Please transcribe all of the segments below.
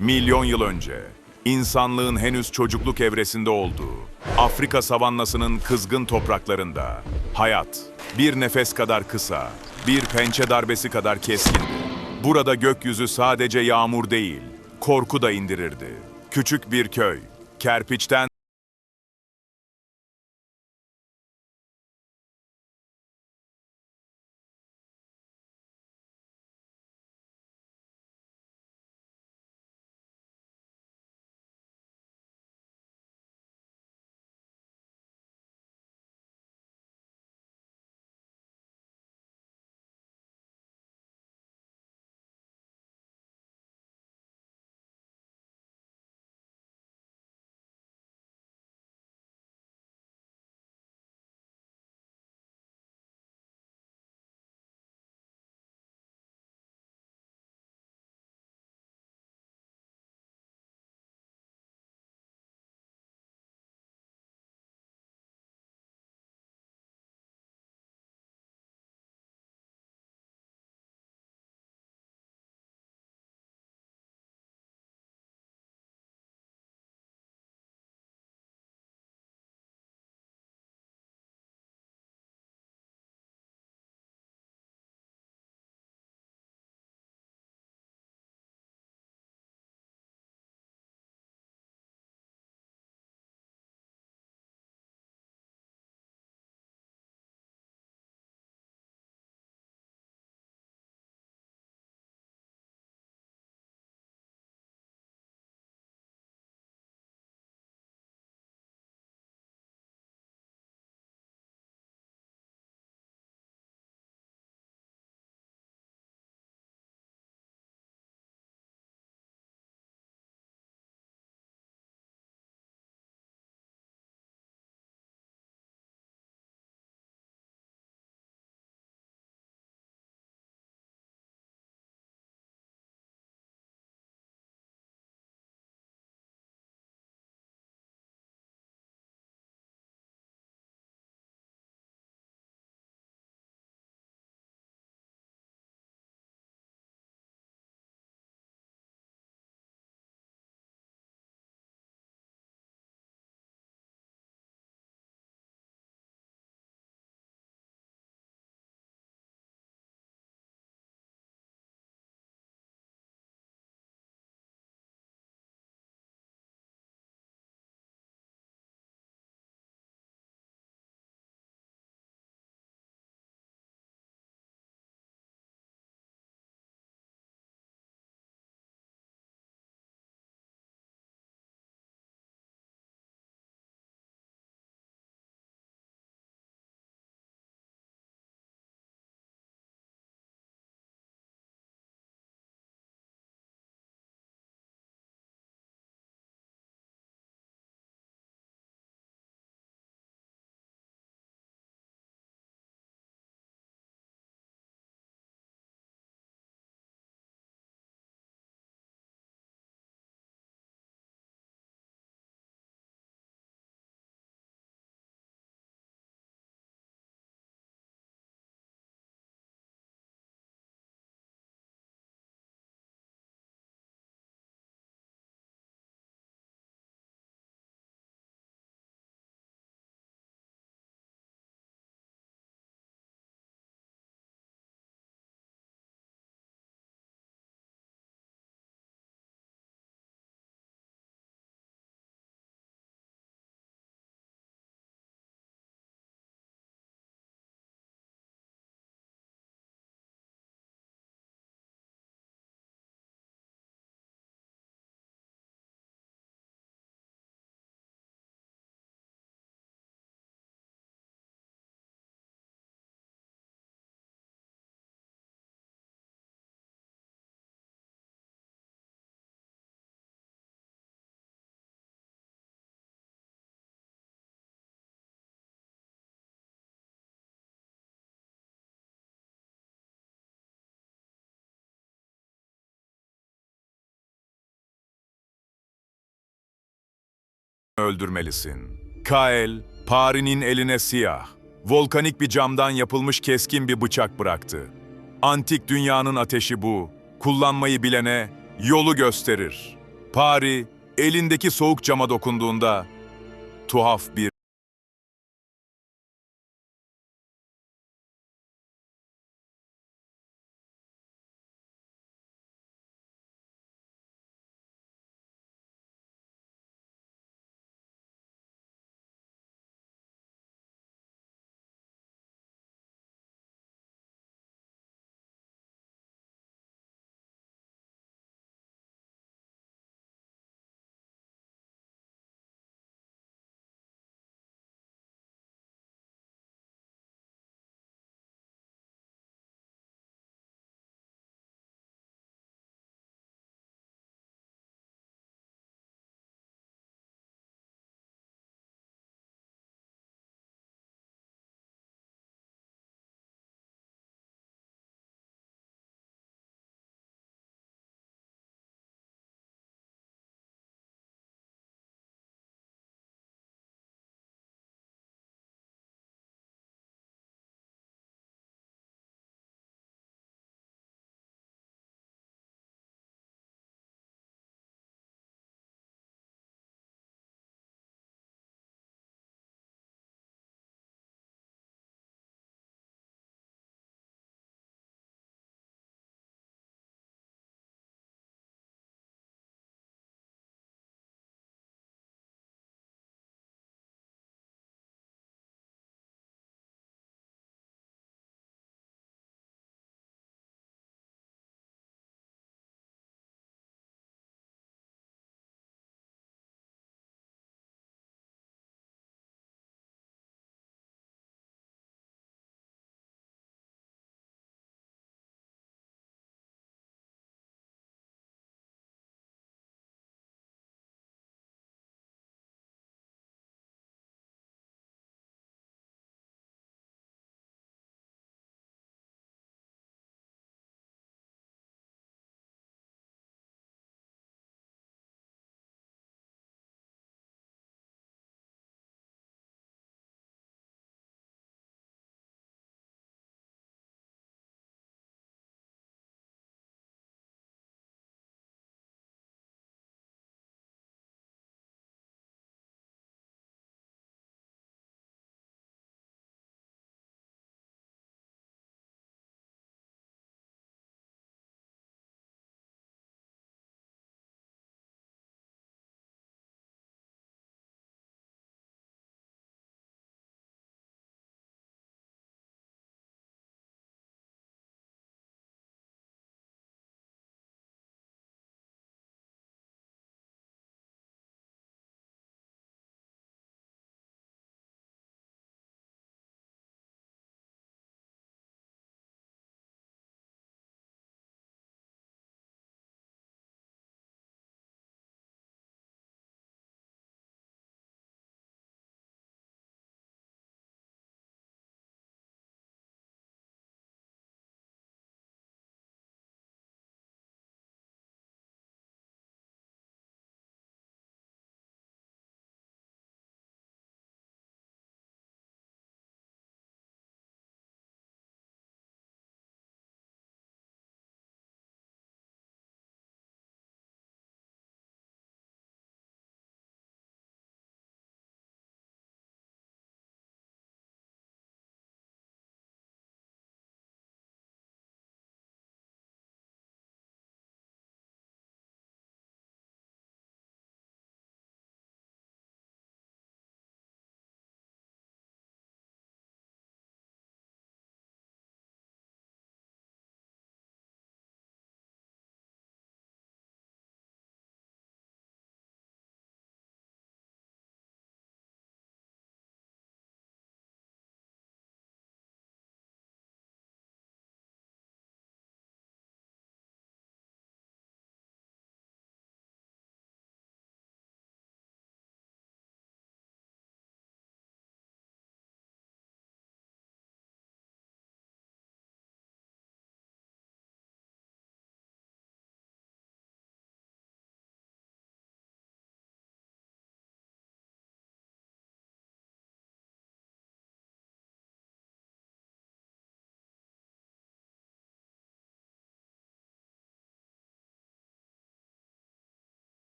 Milyon yıl önce, insanlığın henüz çocukluk evresinde olduğu, Afrika savannasının kızgın topraklarında, hayat bir nefes kadar kısa, bir pençe darbesi kadar keskindi. Burada gökyüzü sadece yağmur değil, korku da indirirdi. Küçük bir köy, kerpiçten öldürmelisin. Kael, Pari'nin eline siyah, volkanik bir camdan yapılmış keskin bir bıçak bıraktı. Antik dünyanın ateşi bu, kullanmayı bilene yolu gösterir. Pari, elindeki soğuk cama dokunduğunda tuhaf bir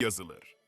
yazılır.